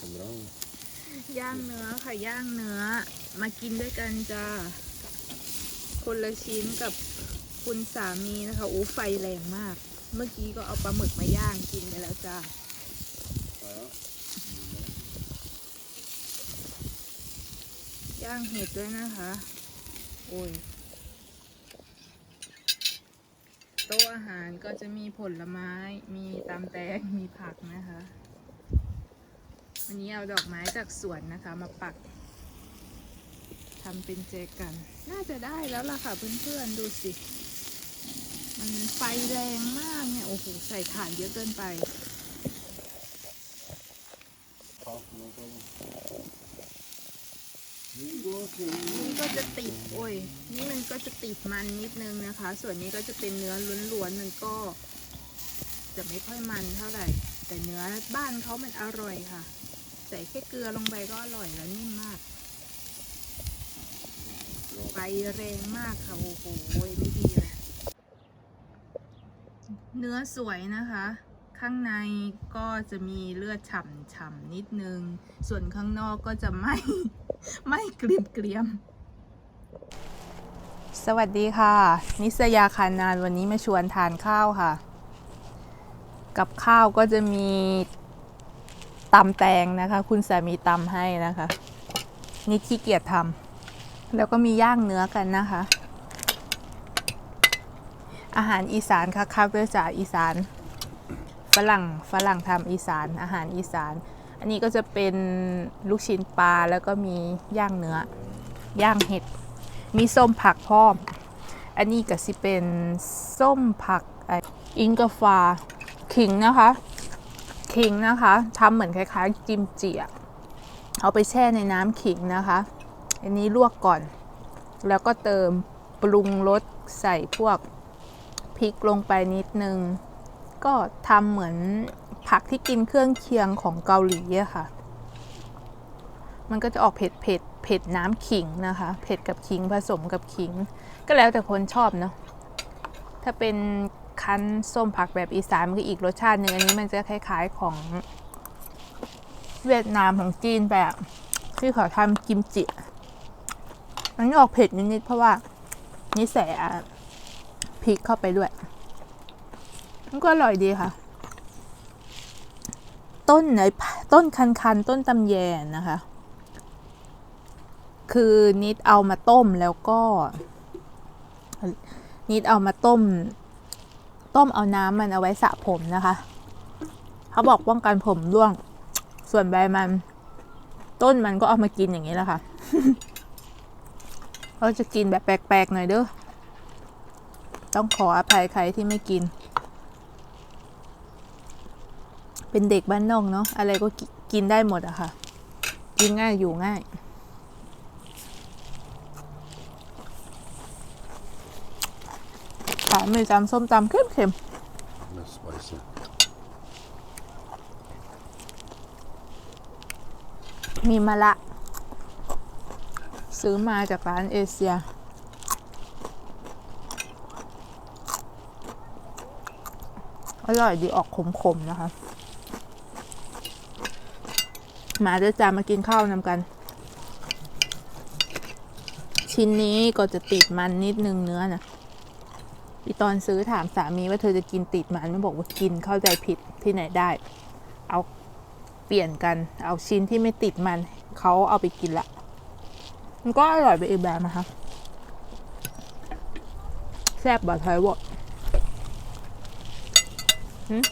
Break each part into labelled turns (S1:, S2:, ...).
S1: så bra.
S2: ย่างเนื้อค่ะย่างเนื้อ มากินด้วยกันจ้าคนละชิ้นกับคุณสามีนะคะโอ้ไฟแรงมาก เมื่อกี้ก็เอาปลาหมึกมาย่างกินไปแล้วจ้าย่างเห็ดด้วยนะคะ โอ้ยโต๊ะอาหารก็จะมีผลไม้ มีตำแตงมีผักนะคะ วันนี้เอาดอกไม้จากสวนนะคะมาปักทำเป็นเจกัน น่าจะได้แล้วล่ะค่ะเพื่อนๆดูสิ มันไฟแรงมากเนี่ย โอ้โห ใส่ถ่านเยอะเกินไปนี่ก็จะติด โอ้ย นี่มันก็จะติดมันนิดนึงนะคะ ส่วนนี้ก็จะเป็นเนื้อล้วนๆ มันก็ จะไม่ค่อยมันเท่าไหร่ แต่เนื้อบ้านเขามันอร่อยค่ะ ส่แค่เกลือลงไปก็อร่อยแล้วนิ่มมาก ไฟแรงมากค่ะ โอ้โหไม่ดีเลยเนื้อสวยนะคะ ข้างในก็จะมีเลือดฉ่ำๆนิดนึง ส่วนข้างนอกก็จะไม่ไม่เกรียมเกรียมสวัสดีค่ะ นิสยาคานานวันนี้มาชวนทานข้าวค่ะ กับข้าวก็จะมี ตำแตงนะคะ คุณสามีตำให้นะคะ นี่ขี้เกียจทำแล้วก็มีย่างเนื้อกันนะคะ อาหารอีสานค่ะครับเพื่อจากอีสาน ฝรั่งฝรั่งทำอีสานอาหารอีสาน อันนี้ก็จะเป็นลูกชิ้นปลาแล้วก็มีย่างเนื้อย่างเห็ด มีส้มผักพร้อม อันนี้ก็สิเป็นส้มผักอ้อิงกาฟาขิงนะคะ ขิงนะคะทำเหมือนคล้ายๆจิมจิอะเอาไปแช่ในน้ำขิงนะคะ อันนี้ลวกก่อน แล้วก็เติมปรุงรสใส่พวกพริกลงไปนิดนึง ก็ทำเหมือนผักที่กินเครื่องเคียงของเกาหลีอะค่ะ มันก็จะออกเผ็ดเผ็ดเผ็ดน้ำขิงนะคะ เผ็ดกับขิงผสมกับขิง ก็แล้วแต่คนชอบเนาะ ถ้าเป็น คั้นส้มผักแบบอีสานมันก็อีกรสชาติหนึ่งอันนี้มันจะคล้ายๆของเวียดนามของจีนแบบที่เขาทำกิมจิมันออกเผ็ดนิดๆเพราะว่านี่ใส่พริกเข้าไปด้วย มันก็อร่อยดีค่ะ ต้นไหนต้นคันคันๆต้นตำแยนะคะ คือนิดเอามาต้มแล้วก็ นิดเอามาต้ม ต้มเอาน้ำมันเอาไว้สระผมนะคะ เขาบอกป้องกันผมร่วง ส่วนใบมัน ต้นมันก็เอามากินอย่างนี้แหละค่ะเราจะกินแบบแปลกๆหน่อยเด้อต้องขออภัยใครที่ไม่กิน เป็นเด็กบ้านนอกเนาะอะไรก็กิกินได้หมดอะค่ะ กินง่ายอยู่ง่าย ขายมือจำส้มตำเค็ม
S1: Med spicy.
S2: ๆมีมะละ ซื้อมาจากร้านเอเชีย อร่อยดีออกขมๆ นะคะ มาเด้อจ้ามากินข้าวนำกัน ชิ้นนี้ก็จะติดมันนิดนึงเนื้อนะ อีตอนซื้อถามสามีว่าเธอจะกินติดมันไม่บอกว่ากินเข้าใจผิดที่ไหนได้ เอาเปลี่ยนกัน เอาชิ้นที่ไม่ติดมันเขาเอาไปกินละ มันก็อร่อยไปอีกแบบนะคะแซ่บบ่ทอยบ่
S1: Mm.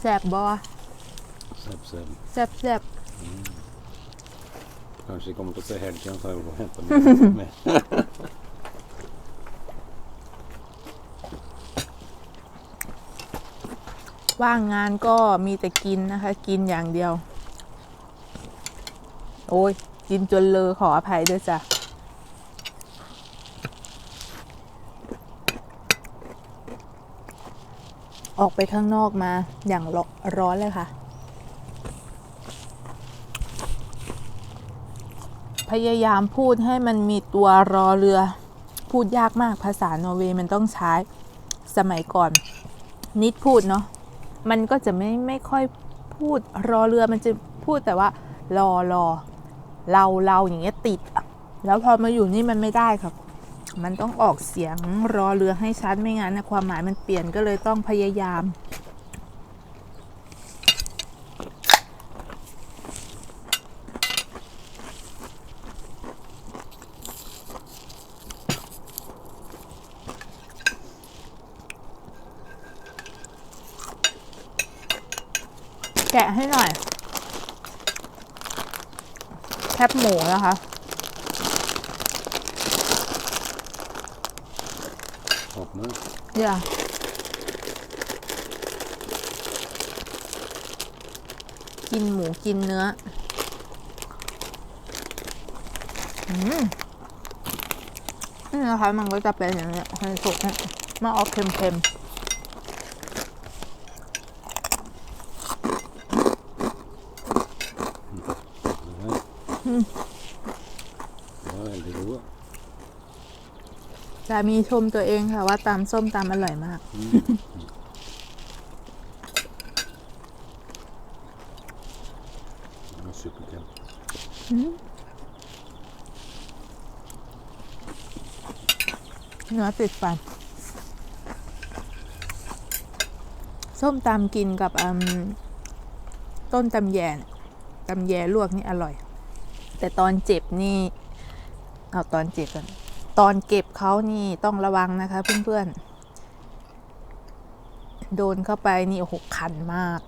S2: แซ่บบ่
S1: Säpp, säpp.
S2: แซ่บแซ่บ
S1: Kanske kommer att säga helg kan jag ta över och hämta mig.
S2: ว่างงานก็มีแต่กินนะคะ กินอย่างเดียว โอ้ย กินจนเลอขออภัยด้วยจ้ะออกไปข้างนอกมาอย่างร้อนเลยค่ะ พยายามพูดให้มันมีตัวรอเรือ พูดยากมากภาษานอร์เวย์มันต้องใช้สมัยก่อน นิดพูดเนาะ มันก็จะไม่ไม่ค่อยพูดรอเรือมันจะพูดแต่ว่ารอรอเราเราอย่างเงี้ยติด แล้วพอมาอยู่นี่มันไม่ได้ครับ มันต้องออกเสียงรอเรือให้ชัดไม่งั้นนะความหมายมันเปลี่ยนก็เลยต้องพยายาม แกะให้หน่อย แคบหมูนะคะ
S1: ขอบนะ
S2: เดี๋ยวกินหมูกินเนื้อ อืมนี่นะคะมันก็จะเป็นอย่างเนี้ยให้สุกเนี่ยมาออกเค็ม
S1: Det var väldigt god.
S2: ๆสามีชมตัวเองค่ะว่าตำส้มตำอร่อยมาก
S1: Den var superkul.
S2: เนื้อติดฟัน ส้มตำกินกับอืมต้นตำแยเนี่ยตำแยลวกนี่อร่อย แต่ตอนเจ็บนี่ เอาตอนเจ็บก่อนตอนเก็บเขานี่ต้องระวังนะคะเพื่อนๆ โดนเข้าไปนี่โอ้โหคันมาก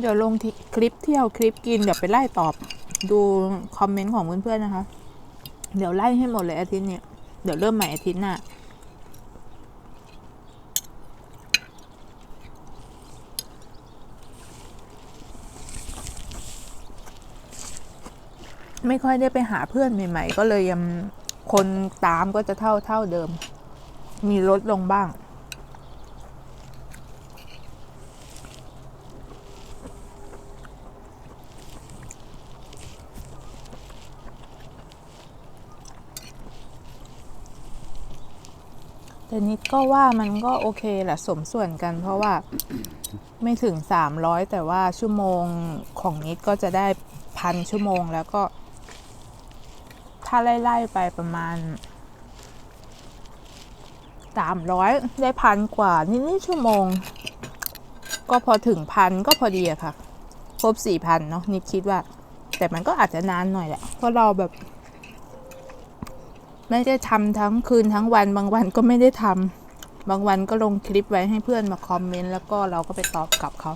S2: เดี๋ยวลงที่คลิปเที่ยวคลิปกินเดี๋ยวไปไล่ตอบดูคอมเมนต์ของเพื่อนๆนะคะ เดี๋ยวไล่ให้หมดเลยอาทิตย์นี้เดี๋ยวเริ่มใหม่อาทิตย์หน้าไม่ค่อยได้ไปหาเพื่อนใหม่ ๆ ก็เลยยังคนตามก็จะเท่าเท่าเดิม มีลดลงบ้าง แต่นิดก็ว่ามันก็โอเคแหละสมส่วนกัน เพราะว่าไม่ถึง 300 แต่ว่าชั่วโมงของนิดก็จะได้พันชั่วโมงแล้วก็ ถ้าไล่ๆไปประมาณ 300 ได้พันกว่านิดๆชั่วโมง ก็พอถึงพันก็พอดีอะค่ะ ครบ4,000เนาะนิดคิดว่า แต่มันก็อาจจะนานหน่อยแหละเพราะเราแบบ ไม่ได้ทำทั้งคืนทั้งวันบางวันก็ไม่ได้ทำบางวันก็ลงคลิปไว้ให้เพื่อนมาคอมเมนต์แล้วก็เราก็ไปตอบกลับเขา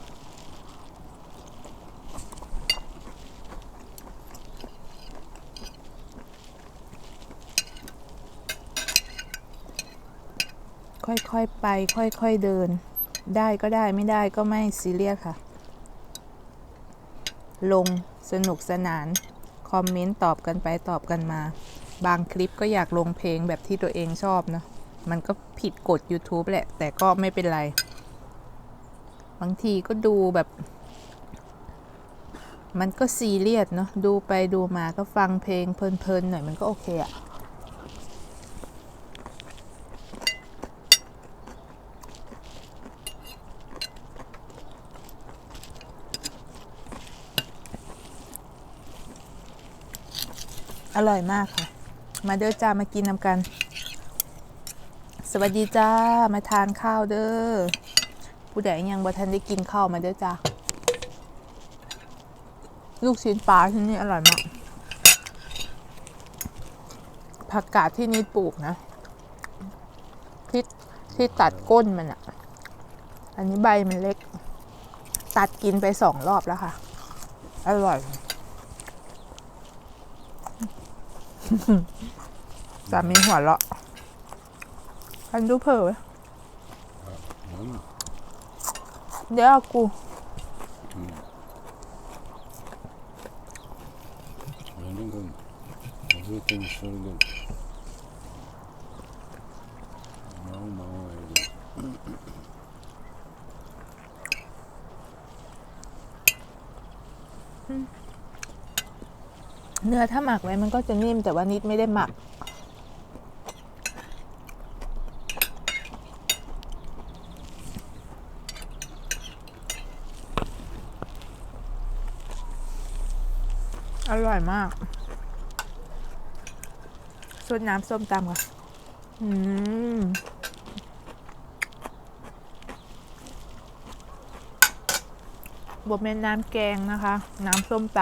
S2: ค่อยๆไป ค่อยๆเดิน ได้ก็ได้ไม่ได้ก็ไม่ซีเรียสค่ะ ลงสนุกสนาน คอมเมนต์ตอบกันไปตอบกันมา บางคลิปก็อยากลงเพลงแบบที่ตัวเองชอบนะ มันก็ผิดกฎ YouTube แหละ แต่ก็ไม่เป็นไร บางทีก็ดูแบบ มันก็ซีเรียสเนาะ ดูไปดูมาก็ฟังเพลงเพลินๆหน่อยมันก็โอเคอะอร่อยมากค่ะ มาเด้อจ้ามากินนำกัน สวัสดีจ้ามาทานข้าวเด้อผู้ใดยังบ่ทันได้กินข้าวมาเด้อจ้าลูกชิ้นปลาที่นี่อร่อยมากผักกาดที่นี่ปลูกนะที่ที่ตัดก้นมันอะอันนี้ใบมันเล็ก ตัดกินไปสองรอบแล้วค่ะ อร่อย สามีหัวเราะกันดูเผลอเดี๋ยวเอากู
S1: เนื้
S2: อถ้าหมักไว้มันก็จะนิ่มแต่ว่านิดไม่ได้หมัก ร่อยมากสดน้ำส้มตำค่ะ อืมบดเป็นน้ำแกงนะคะ น้ำส้มต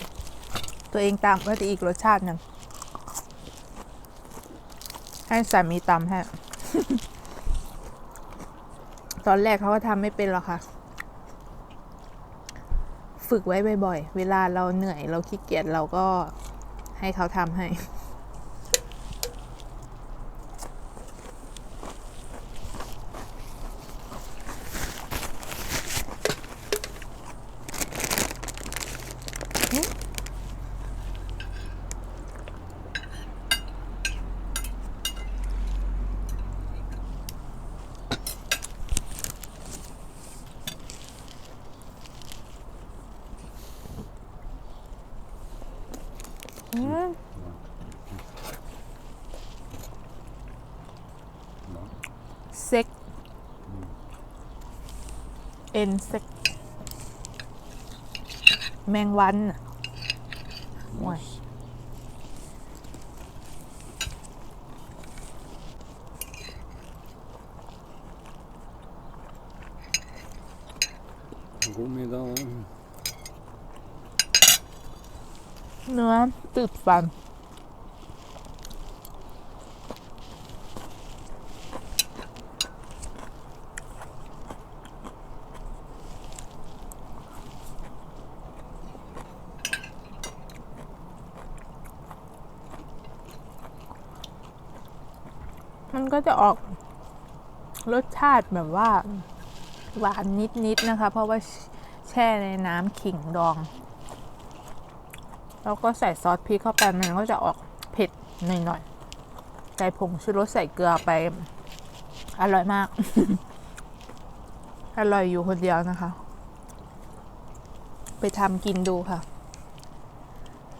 S2: ำตัวเองตำก็จะอีกรสชาติหนึ่งให้สามีตำให้ตอนแรกเขาก็ทำไม่เป็นหรอกค่ะ ฝึกไว้บ่อยๆ เวลาเราเหนื่อยเราขี้เกียจเราก็ให้เขาทำให้
S1: เซ็
S2: กเอ็นเซ็กแมงวันโอ้ย
S1: กูไม่ต้อง
S2: เนื้อ ติดฟัน มันก็จะออกรสชาติแบบว่า หวานนิดๆนะคะ เพราะว่าแช่ในน้ำขิงดอง แล้วก็ใส่ซอสพริกเข้าไปมันก็จะออกเผ็ดหน่อยๆ ใส่ผงชูรสใส่เกลือไป อร่อยมาก อร่อยอยู่คนเดียวนะคะ ไปทำกินดูค่ะ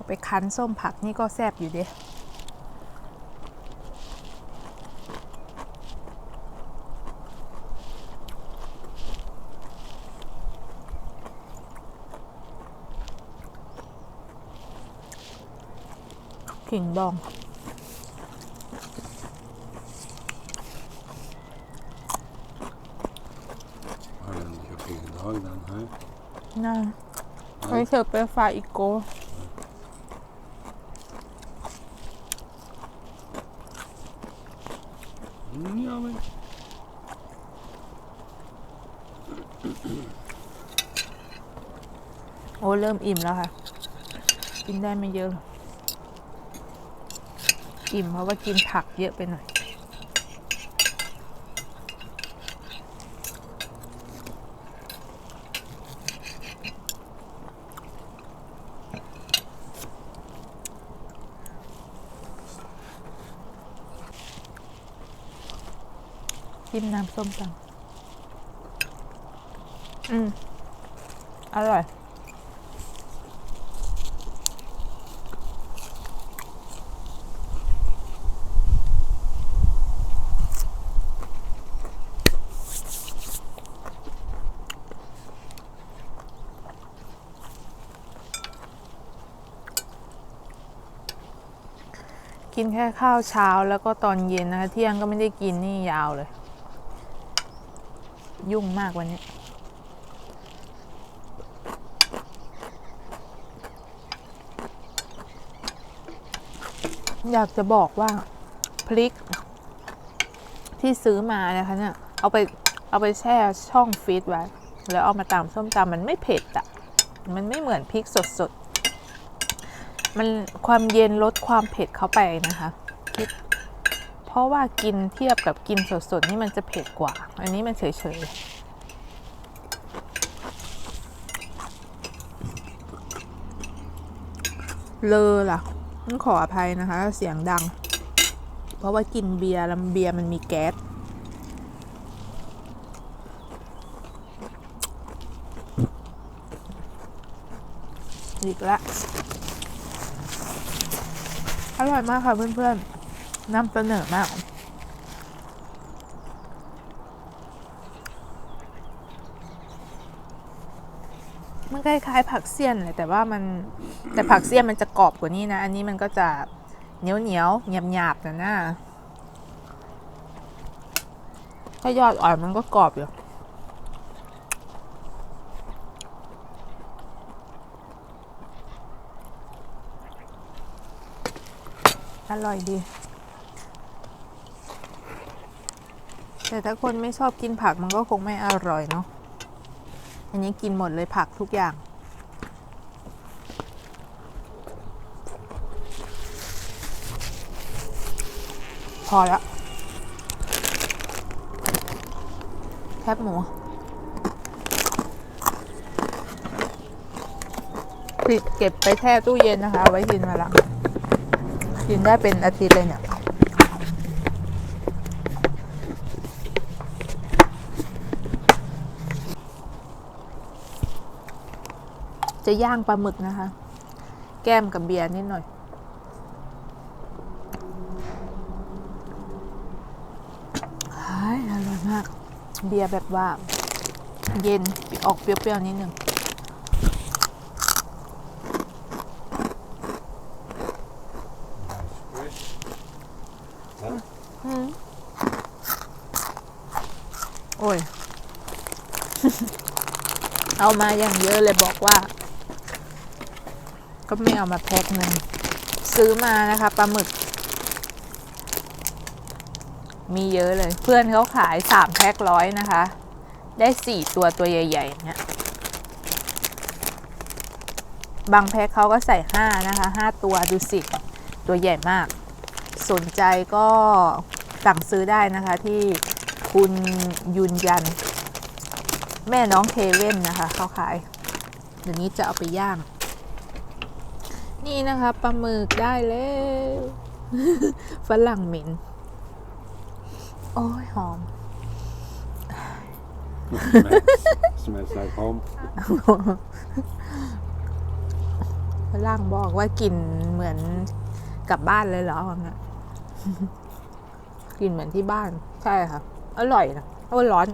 S2: ไปคั้นส้มผักนี่ก็แซ่บอยู่เด้ ขิงดอง
S1: Har den kört egen dag den här?
S2: น่าไว้เธอไปฝากอีกโก
S1: Mm, ja men.
S2: โอ้เริ่มอิ่มแล้วค่ะ กินได้ไม่เยอะหรอก อิ่มเพราะว่ากินผักเยอะไปหน่อยจิ้มน้ำส้มตำอืม อร่อย กินแค่ข้าวเช้าแล้วก็ตอนเย็นนะคะ เที่ยงก็ไม่ได้กินนี่ยาวเลย ยุ่งมากวันนี้อยากจะบอกว่าพริก ที่ซื้อมานะคะเนี่ยเอาไปเอาไปแช่ช่องฟรีซไว้ แล้วเอามาตำส้มตำมันไม่เผ็ดอะ่ะมันไม่เหมือนพริกสดๆ มันความเย็นลดความเผ็ดเข้าไปนะคะคิดเพราะว่ากินเทียบกับกินสดๆนี่มันจะเผ็ดกว่า อันนี้มันเฉยๆเลอล่ะต้องขออภัยนะคะ เสียงดัง เพราะว่ากินเบียร์แล้วเบียร์มันมีแก๊สอีกละ อร่อยมากค่ะเพื่อนๆนำเสนอมากมันคล้ายๆผักเสี้ยนเลยแต่ว่ามันแต่ผักเสี้ยนมันจะกรอบกว่านี้นะ อันนี้มันก็จะเหนียวเหนียวหยาบหยาบๆนะนะถ้ายอดอ่อนมันก็กรอบอยู่ อร่อยดี แต่ถ้าคนไม่ชอบกินผักมันก็คงไม่อร่อยเนาะอันนี้กินหมดเลยผักทุกอย่าง พอแล้วแคบหมูปิดเก็บไปแช่ตู้เย็นนะคะ ไว้กินมาละ กินได้เป็นอาทิตย์เลยเนี่ยจะย่างปลาหมึกนะคะ แก้มกับเบียร์นิดหน่อยเฮ้ยอร่อยมาก เบียร์แบบว่า เย็นออกเปรี้ยวๆนิดหนึ่ง อืม โอ้ย เอามาอย่างเยอะเลยบอกว่า ก็ไม่เอามาแพ็คหนึ่งซื้อมานะคะปลาหมึก มีเยอะเลย เพื่อนเขาขายสามแพ็คร้อยนะคะ ได้สี่ตัวตัวใหญ่ๆเนี่ยบางแพ็คเขาก็ใส่ห้านะคะห้าตัวดูสิ ตัวใหญ่มาก สนใจก็ สั่งซื้อได้นะคะที่คุณยุนยัน แม่น้องเคเว่นนะคะเขาขายเดี๋ยวนี้จะเอาไปย่าง นี่นะคะปลาหมึกได้แล้วฝรั่งเหม็น โอ้ยหอม
S1: Smells, smells like home.
S2: ฝรั่งบอกว่ากลิ่นเหมือนกลับบ้านเลยเหรอว่างั้น กินเหมือนที่บ้าน ใช่ค่ะ อร่อยนะโอ้ยร้อน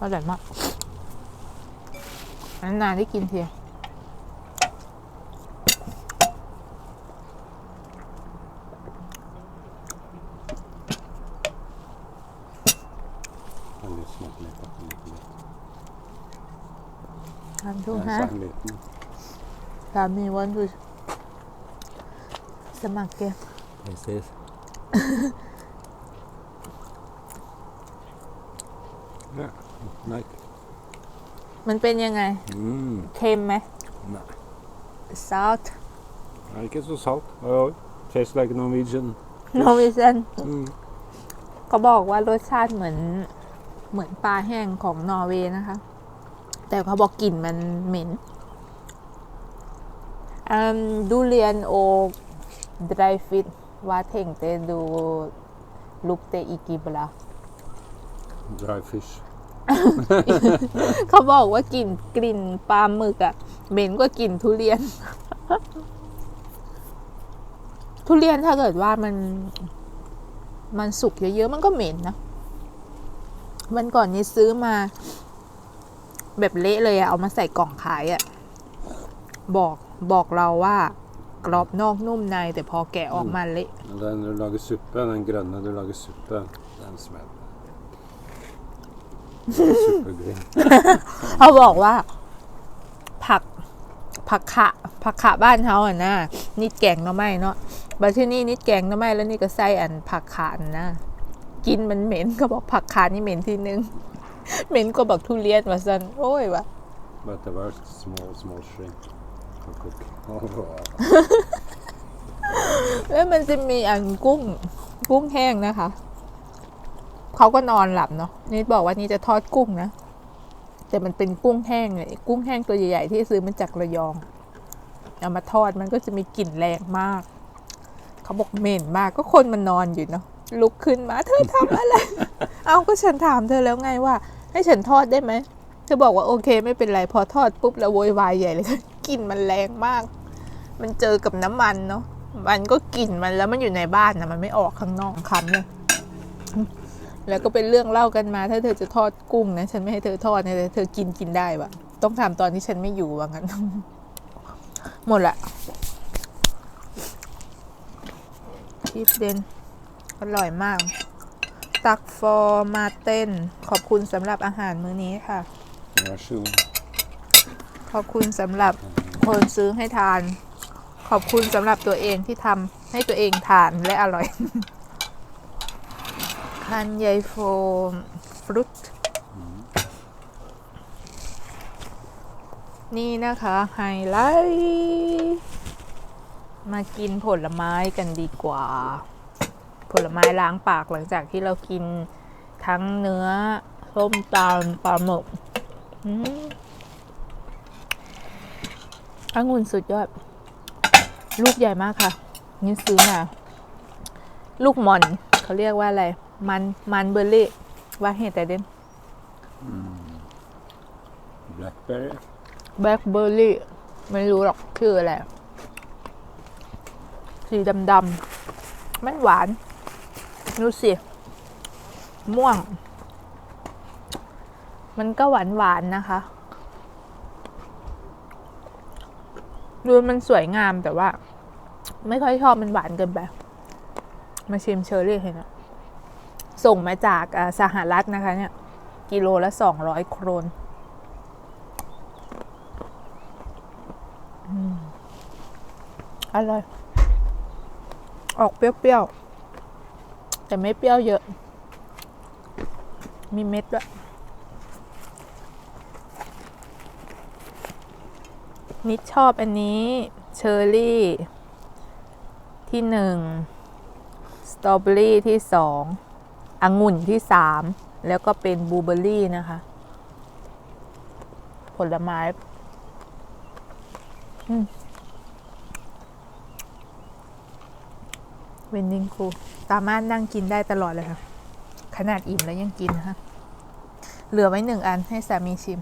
S2: อร่อยมากนานๆได้กินทีทำทุกฮะสามีวันดูสมัครเกม
S1: Precis. ja, nej.
S2: มันเป็นยังไง
S1: Mm,
S2: เค็มไหม
S1: nej.
S2: salt
S1: Ikke så salt. Oi, Tastes like Norwegian.
S2: no reason
S1: Mm.
S2: เขาบอกว่ารสชาติเหมือน เหมือนปลาแห้งของนอร์เวย์นะคะ แต่เขาบอกกลิ่นมันเหม็นอืมดูเรียนโอ dry fit ว่าเท่งเต ดูลุกเตอีกิบลา
S1: Dry fish.
S2: เขาบอกว่ากลิ่นกลิ่นปลาหมึกอะเหม็นกว่ากลิ่นทุเรียน ทุเรียนถ้าเกิดว่ามัน มันสุกเยอะๆมันก็เหม็นนะวันก่อนนี้ซื้อมา แบบเละเลยอะเอามาใส่กล่องขายอะบอกบอกเราว่า กรอบนอกนุ่มใน แต่พอแกะออกมาเละ
S1: Men Den du lager suppe, den grønne du lager suppe, den smeller. Suppegryn.
S2: เขาบอกว่า ผักผักขะผักขะบ้านเขาอะนะนิดแกงหน่อไม้เนาะบัดที่นี่นิดแกงหน่อไม้แล้วนี่ก็ใส่อันผักขาอันนะกินมันเหม็นก็บอกผักขานี่เหม็นทีนึง เหม็นกว่าบักทุเรียนว่าซันโอ้ยวะ
S1: But the worst small, small shrimp. to cook. Oh,
S2: แล้วมันจะมีอันกุ้ง กุ้งแห้งนะคะ เขาก็นอนหลับเนาะนี่บอกว่านี่จะทอดกุ้งนะ แต่มันเป็นกุ้งแห้งเลยกุ้งแห้งตัวใหญ่ๆที่ซื้อมาจากระยอง เอามาทอดมันก็จะมีกลิ่นแรงมาก เขาบอกเหม็นมากก็คนมันนอนอยู่เนาะลุกขึ้นมาเธอทำอะไร เอาก็ฉันถามเธอแล้วไงว่า ให้ฉันทอดได้ไหมเธอบอกว่าโอเคไม่เป็นไรพอทอดปุ๊บแล้วโวยวายใหญ่เลย กลิ่นมันแรงมาก มันเจอกับน้ำมันเนาะ มันก็กลิ่นมันแล้วมันอยู่ในบ้านนะมันไม่ออกข้างนอกคำเลยแล้วก็เป็นเรื่องเล่ากันมา ถ้าเธอจะทอดกุ้งนะฉันไม่ให้เธอทอดนะแต่เธอกินกินได้ปะต้องทำตอนที่ฉันไม่อยู่ว่างั้น หมดละชีฟเดนอร่อยมาก ตักฟอร์มาเต้น ขอบคุณสำหรับอาหารมื้อนี้ค่ะ
S1: Varsågod.
S2: ขอบคุณสำหรับคนซื้อให้ทาน ขอบคุณสำหรับตัวเองที่ทำให้ตัวเองทานและอร่อย คันใยโฟมฟรุตนี่นะคะไฮไลท์มากินผลไม้กันดีกว่า ผลไม้ล้างปากหลังจากที่เรากินทั้งเนื้อส้มตำปลาหมึก อืมองุ่นสุดยอด ลูกใหญ่มากค่ะนี่ซื้อมาลูกหมอนเขาเรียกว่าอะไร มันมันเบอร์รี่ ว่าเหตุแต่เด่น
S1: Blackberry.
S2: แบล็คเบอร์รี่ไม่รู้หรอกชื่ออะไร สีดำๆ มันหวานดูสิ ม่วง มันก็หวานหวานๆนะคะ ดูมันสวยงามแต่ว่า ไม่ค่อยชอบมันหวานเกินไป มาชิมเชอร์รี่เห็นไหมส่งมาจากสหรัฐนะคะ เนี่ย กิโลละสองร้อยโครนอร่อย ออกเปรี้ยวๆ แต่ไม่เปรี้ยวเยอะ มีเม็ดด้วย นิดชอบอันนี้ เชอร์รี่ ที่หนึ่งสตรอเบอรี่ที่สององุ่นที่สามแล้วก็เป็นบลูเบอรี่นะคะ ผลไม้เวนดิงคูสามารถนั่งกินได้ตลอดเลยค่ะ ขนาดอิ่มแล้วยังกินนะคะ เหลือไว้หนึ่งอันให้สามีชิม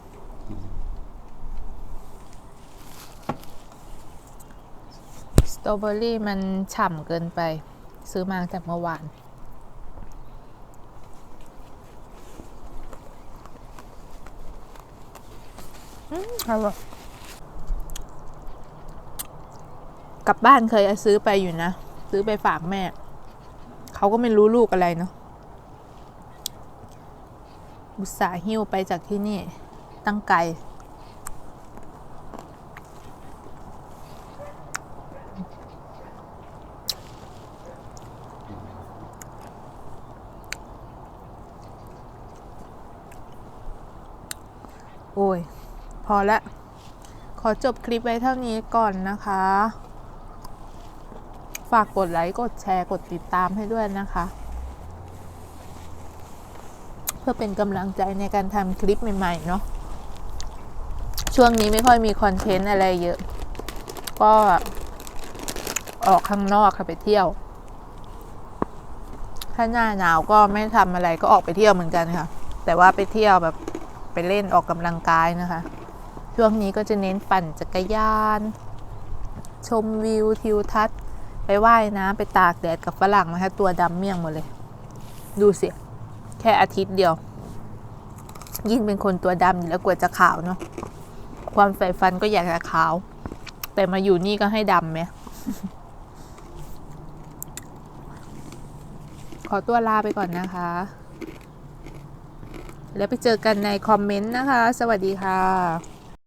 S2: ตรอเบอรี่มันฉ่ำเกินไป ซื้อมาตั้งแต่เมื่อวาน อืมอร่อยกลับบ้านเคยซื้อไปอยู่นะ ซื้อไปฝากแม่ เขาก็ไม่รู้ลูกอะไรเนาะบุษาห์หิ้วไปจากที่นี่ ตั้งไกล โอ้ย พอ ละ ขอจบคลิปไว้เท่านี้ก่อนนะคะ ฝากกดไลค์ กดแชร์ กดติดตามให้ด้วยนะคะ เพื่อเป็นกำลังใจในการทำคลิปใหม่ๆ เนาะ ช่วงนี้ไม่ค่อยมีคอนเทนต์อะไรเยอะ ก็ออกข้างนอกค่ะไปเที่ยว ถ้าหน้าหนาวก็ไม่ทำอะไรก็ออกไปเที่ยวเหมือนกันค่ะ แต่ว่าไปเที่ยวแบบไปเล่นออกกำลังกายนะคะ ช่วงนี้ก็จะเน้นปั่นจักรยาน ชมวิวทิวทัศน์ ไปว่ายน้ำไปตากแดดกับฝรั่งนะคะตัวดำเมี่ยงหมดเลย ดูสิ แค่อาทิตย์เดียว ยิ่งเป็นคนตัวดำอยู่แล้วกว่าจะขาวเนาะความใฝ่ฟันก็อยากจะขาว แต่มาอยู่นี่ก็ให้ดำไหมขอตัวลาไปก่อนนะคะ แล้วไปเจอกันในคอมเมนต์นะคะ สวัสดีค่ะ